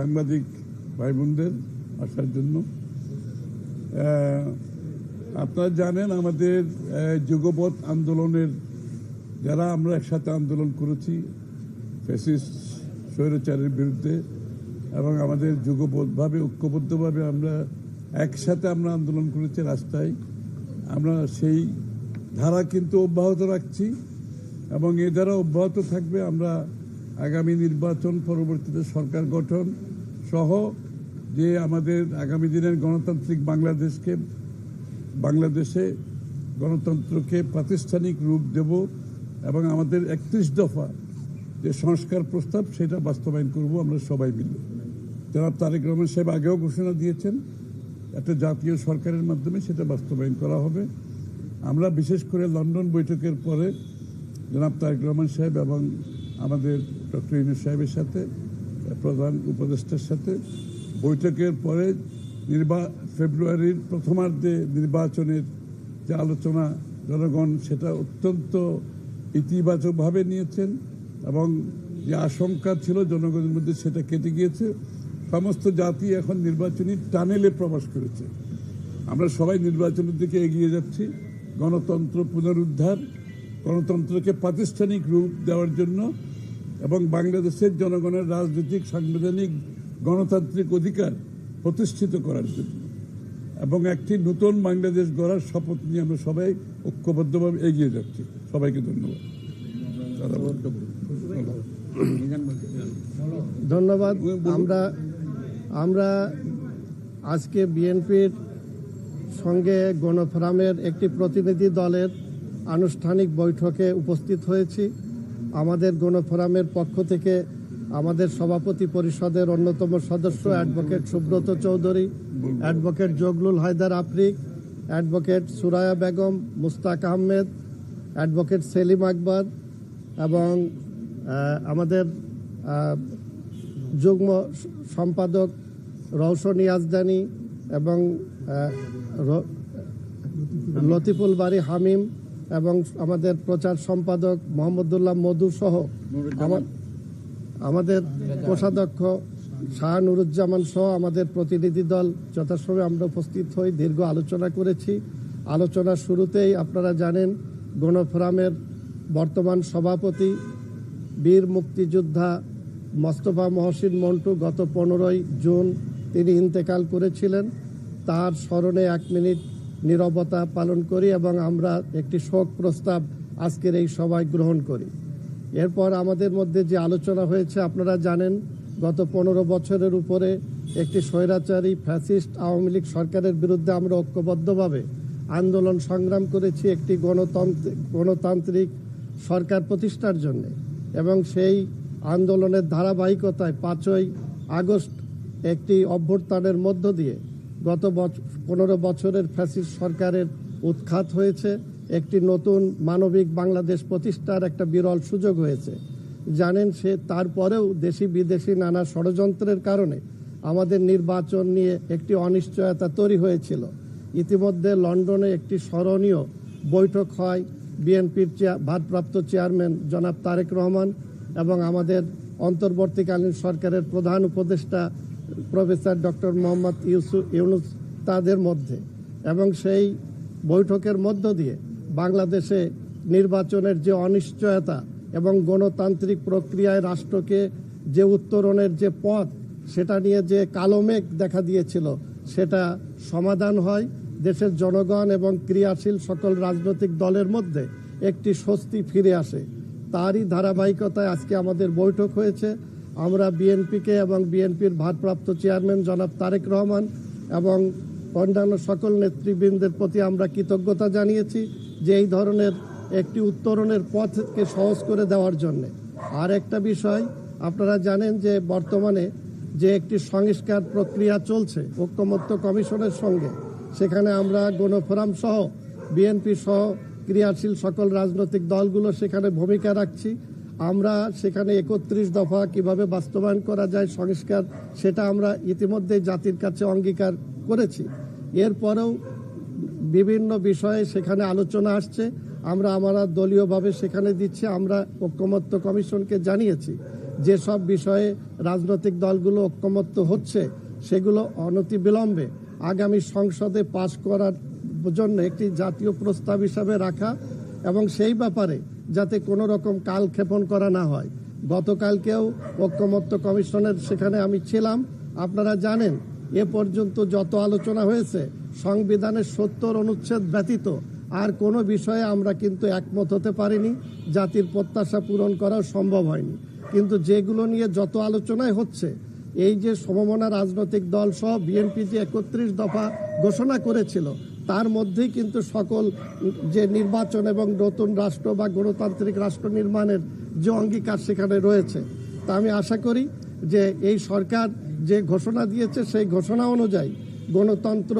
সাংবাদিক ভাই বোনদের আসার জন্য। আপনারা জানেন আমাদের আহ, যুগপৎ আন্দোলনের যারা আমরা একসাথে আন্দোলন করেছি ফ্যাসিস্ট স্বৈরাচারের বিরুদ্ধে এবং আমাদের যুগপথভাবে ঐক্যবদ্ধভাবে আমরা একসাথে আমরা আন্দোলন করেছি রাস্তায় আমরা সেই ধারা কিন্তু অব্যাহত রাখছি এবং এ ধারা অব্যাহত থাকবে। আমরা আগামী নির্বাচন পরবর্তীতে সরকার গঠন সহ যে আমাদের আগামী দিনের গণতান্ত্রিক বাংলাদেশকে, বাংলাদেশে গণতন্ত্রকে প্রাতিষ্ঠানিক রূপ দেব এবং আমাদের একত্রিশ দফা যে সংস্কার প্রস্তাব, সেটা বাস্তবায়ন করব আমরা সবাই মিলে। জনাব তারেক রহমান সাহেব আগেও ঘোষণা দিয়েছেন, একটা জাতীয় সরকারের মাধ্যমে সেটা বাস্তবায়ন করা হবে। আমরা বিশেষ করে লন্ডন বৈঠকের পরে জনাব তারেক রহমান সাহেব এবং আমাদের ডক্টর ইনুস সাহেবের সাথে প্রধান উপদেষ্টার সাথে বৈঠকের পরে নির্বা, ফেব্রুয়ারির প্রথমার্ধে নির্বাচনের যে আলোচনা জনগণ সেটা অত্যন্ত ইতিবাচকভাবে নিয়েছেন এবং যে আশঙ্কা ছিল জনগণের মধ্যে সেটা কেটে গিয়েছে। সমস্ত জাতি এখন নির্বাচনী টানেলে প্রবেশ করেছে। আমরা সবাই নির্বাচনের দিকে এগিয়ে যাচ্ছি। গণতন্ত্র পুনরুদ্ধার, গণতন্ত্রকে প্রাতিষ্ঠানিক রূপ দেওয়ার জন্য এবং বাংলাদেশের জনগণের রাজনৈতিক সাংবিধানিক গণতান্ত্রিক অধিকার প্রতিষ্ঠিত করার জন্য। এবং একটি নতুন বাংলাদেশ গড়ার শপথ নিয়ে আমরা সবাই ঐক্যবদ্ধভাবে এগিয়ে যাচ্ছি। সবাইকে ধন্যবাদ। ধন্যবাদ। আমরা আমরা আজকে বিএনপির সঙ্গে গণফোরামের একটি প্রতিনিধি দলের আনুষ্ঠানিক বৈঠকে উপস্থিত হয়েছি। আমাদের গণফোরামের পক্ষ থেকে আমাদের সভাপতি পরিষদের অন্যতম সদস্য advocate Subrata Chowdhury, advocate Zaglul Haider Afrik, advocate Suraiya Begum, Mustaq Ahmed, advocate Selim Akbar এবং আমাদের যুগ্ম সম্পাদক রৌশন ইয়াজদানি এবং লতিফুল বাড়ি হামিম এবং আমাদের প্রচার সম্পাদক মোহাম্মদুল্লাহ মধু সহ আমাদের কোষাধ্যক্ষ শাহ নুরুজ্জামান সহ আমাদের প্রতিনিধি দল যথাসময়ে আমরা উপস্থিত হই। দীর্ঘ আলোচনা করেছি। আলোচনার শুরুতেই আপনারা জানেন গণফোরামের বর্তমান সভাপতি বীর মুক্তিযোদ্ধা মোস্তফা মহসিন মন্টু গত পনেরোই জুন তিনি ইন্তেকাল করেছিলেন। তার স্মরণে এক মিনিট নীরবতা পালন করি এবং আমরা একটি শোক প্রস্তাব আজকের এই সভায় গ্রহণ করি। এরপর আমাদের মধ্যে যে আলোচনা হয়েছে, আপনারা জানেন, গত পনেরো বছরের উপরে একটি স্বৈরাচারী ফ্যাসিস্ট আওয়ামী লীগ সরকারের বিরুদ্ধে আমরা ঐক্যবদ্ধভাবে আন্দোলন সংগ্রাম করেছি একটি গণতন্ত্র গণতান্ত্রিক সরকার প্রতিষ্ঠার জন্য এবং সেই আন্দোলনের ধারাবাহিকতায় পাঁচই আগস্ট একটি অভ্যুত্থানের মধ্য দিয়ে গত পনেরো বছরের ফ্যাসিস্ট সরকারের উৎখাত হয়েছে। একটি নতুন মানবিক বাংলাদেশ প্রতিষ্ঠার একটা বিরল সুযোগ হয়েছে। জানেন সে, তারপরেও দেশি বিদেশি নানা ষড়যন্ত্রের কারণে আমাদের নির্বাচন নিয়ে একটি অনিশ্চয়তা তৈরি হয়েছিল। ইতিমধ্যে লন্ডনে একটি স্মরণীয় বৈঠক হয় বিএনপির চেয়ার ভারপ্রাপ্ত চেয়ারম্যান জনাব তারেক রহমান এবং আমাদের অন্তর্বর্তীকালীন সরকারের প্রধান উপদেষ্টা প্রফেসর ডক্টর মোহাম্মদ ইউসুফ ইউনুস তাদের মধ্যে এবং সেই বৈঠকের মধ্য দিয়ে বাংলাদেশে নির্বাচনের যে অনিশ্চয়তা এবং গণতান্ত্রিক প্রক্রিয়ায় রাষ্ট্রকে যে উত্তরণের যে পথ, সেটা নিয়ে যে কালো মেঘ দেখা দিয়েছিল, সেটা সমাধান হয়। দেশের জনগণ এবং ক্রিয়াশীল সকল রাজনৈতিক দলের মধ্যে একটি স্বস্তি ফিরে আসে। তারই ধারাবাহিকতায় আজকে আমাদের বৈঠক হয়েছে। আমরা বিএনপিকে এবং বিএনপির ভারপ্রাপ্ত চেয়ারম্যান জনাব তারেক রহমান এবং অন্যান্য সকল নেতৃবৃন্দের প্রতি আমরা কৃতজ্ঞতা জানিয়েছি যে এই ধরনের একটি উত্তরণের পথকে সহজ করে দেওয়ার জন্য। আর একটা বিষয়, আপনারা জানেন যে বর্তমানে যে একটি সংস্কার প্রক্রিয়া চলছে ঐক্যমত্য কমিশনের সঙ্গে, সেখানে আমরা গণফোরাম সহ, বিএনপি সহ, ক্রিয়াশীল সকল রাজনৈতিক দলগুলো সেখানে ভূমিকা রাখছি। আমরা সেখানে একত্রিশ দফা কীভাবে বাস্তবায়ন করা যায় সংস্কার, সেটা আমরা ইতিমধ্যে জাতির কাছে অঙ্গীকার করেছি। এরপরেও বিভিন্ন বিষয়ে সেখানে আলোচনা আসছে। আমরা আমরা দলীয়ভাবে সেখানে দিচ্ছি, আমরা ঐক্যমত্য কমিশনকে জানিয়েছি। যেসব বিষয়ে রাজনৈতিক দলগুলো ঐক্যমত্য হচ্ছে, সেগুলো অনতিবিলম্বে আগামী সংসদে পাশ করার জন্য একটি জাতীয় প্রস্তাব হিসাবে রাখা এবং সেই ব্যাপারে যাতে কোনো রকম কালক্ষেপণ করা না হয়। গতকালকেও ঐক্যমত্য কমিশনের সেখানে আমি ছিলাম। আপনারা জানেন এ পর্যন্ত যত আলোচনা হয়েছে, সংবিধানের সত্তর অনুচ্ছেদ ব্যতীত আর কোনো বিষয়ে আমরা কিন্তু একমত হতে পারিনি। জাতির প্রত্যাশা পূরণ করাও সম্ভব হয়নি। কিন্তু যেগুলো নিয়ে যত আলোচনায় হচ্ছে, এই যে সমমনা রাজনৈতিক দল সহ বিএনপি যে একত্রিশ দফা ঘোষণা করেছিল, তার মধ্যেই কিন্তু সকল যে নির্বাচন এবং নতুন রাষ্ট্র বা গণতান্ত্রিক রাষ্ট্র নির্মাণের যে অঙ্গীকার সেখানে রয়েছে। তা আমি আশা করি যে এই সরকার যে ঘোষণা দিয়েছে সেই ঘোষণা অনুযায়ী গণতন্ত্র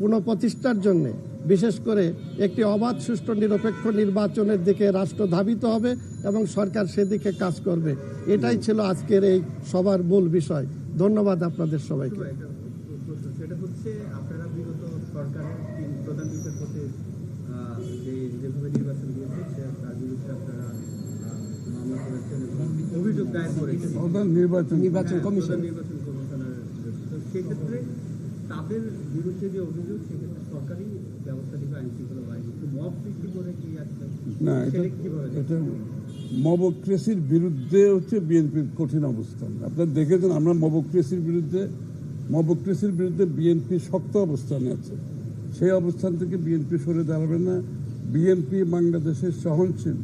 পুনঃপ্রতিষ্ঠার জন্যে বিশেষ করে একটি অবাধ, সুষ্ঠু, নিরপেক্ষ নির্বাচনের দিকে রাষ্ট্র ধাবিত হবে এবং সরকার সেদিকে কাজ করবে। এটাই ছিল আজকের এই সবার মূল বিষয়। ধন্যবাদ আপনাদের সবাইকে। প্রধান যেভাবে নির্বাচন দিয়েছে তার বিরুদ্ধে আপনারা অভিযোগ দায়ের প্রধান নির্বাচন নির্বাচন কমিশন। নির্বাচন কমিশনের তো সেক্ষেত্রে তাদের বিরুদ্ধে যে অভিযোগ সেক্ষেত্রে সরকারি ব্যবস্থা নিবে আইন শৃঙ্খলা বাহিনী মব সৃষ্টি করে কি না এটা মবক্রেসির বিরুদ্ধে হচ্ছে বিএনপির কঠিন অবস্থান। আপনারা দেখেছেন আমরা মবক্রেসির বিরুদ্ধে মবক্রেসির বিরুদ্ধে বিএনপি শক্ত অবস্থানে আছে। সেই অবস্থান থেকে বিএনপি সরে দাঁড়াবে না। বিএনপি বাংলাদেশের সহনশীল।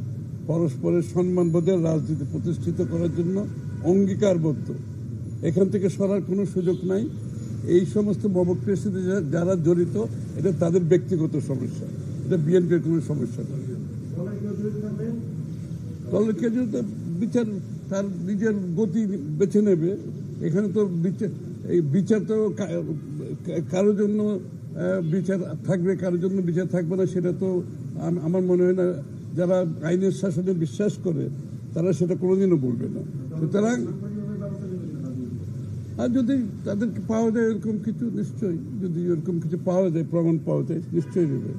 পরস্পরের সম্মানবোধের রাজনীতি প্রতিষ্ঠিত করার জন্য অঙ্গীকারবদ্ধ। এখান থেকে সরার কোনো সুযোগ নাই। এই সমস্ত মবক্রেসিতে যা- যারা জড়িত, এটা তাদের ব্যক্তিগত সমস্যা। এটা বিএনপির কোনো সমস্যা নয়। দলের তো বিচার, তার নিজের গতি বেছে নেবে। এখানে তো বিচার, এই বিচার তো কারোর জন্য বিচার থাকবে, কারোর জন্য বিচার থাকবে না, সেটা তো আমার মনে হয় না যারা আইনের শাসনে বিশ্বাস করে, তারা সেটা কোনোদিনও বলবে না। সুতরাং আর যদি তাদেরকে পাওয়া যায় এরকম কিছু, নিশ্চয়ই যদি এরকম কিছু পাওয়া যায়, প্রমাণ পাওয়া যায়, নিশ্চয়ই দেবে।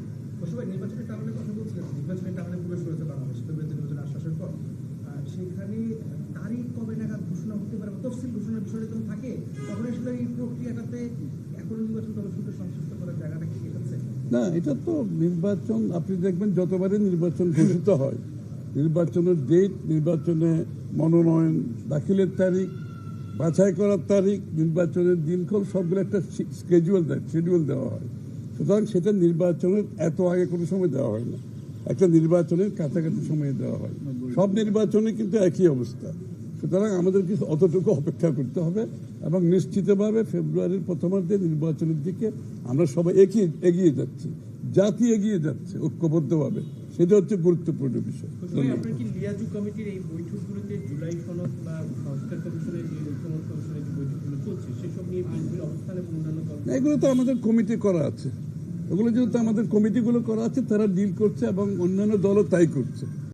সেখানে তারিখ কবে নাগাদ ঘোষণা হতে পারে তফসিল ঘোষণার বিষয়টা যখন থাকে, তখন আসলে এই প্রক্রিয়াটাতে এখন নির্বাচন কমিশনকে সংশ্লিষ্ট করার জায়গাটা কি এসেছে না, এটা তো নির্বাচন, আপনি দেখবেন যতবারই নির্বাচন ঘোষিত হয়, নির্বাচনের ডেট নির্বাচনে মনোনয়ন, দাখিলের তারিখ, বাছাই করার তারিখ, নির্বাচনের দিনক্ষণ সবগুলো একটা স্কেজুয়াল দেয় শিডিউল দেওয়া হয়। সুতরাং সেটা নির্বাচনের এত আগে কোনো সময় দেওয়া হয় না। একটা নির্বাচনের কাছাকাছি সময়ে দেওয়া হয়। সব নির্বাচনে কিন্তু একই অবস্থা। সুতরাং আমাদেরকে অতটুকু অপেক্ষা করতে হবে এবং নিশ্চিতভাবে ফেব্রুয়ারির প্রথমার্ধে নির্বাচনের দিকে আমরা সবাই এগিয়ে এগিয়ে যাচ্ছি। জাতি এগিয়ে যাচ্ছে ঐক্যবদ্ধভাবে। সেটা হচ্ছে গুরুত্বপূর্ণ বিষয়। এগুলো তো আমাদের কমিটি করা আছে। এগুলো যেহেতু আমাদের কমিটিগুলো করা আছে তারা ডিল করছে এবং অন্যান্য দলও তাই করছে।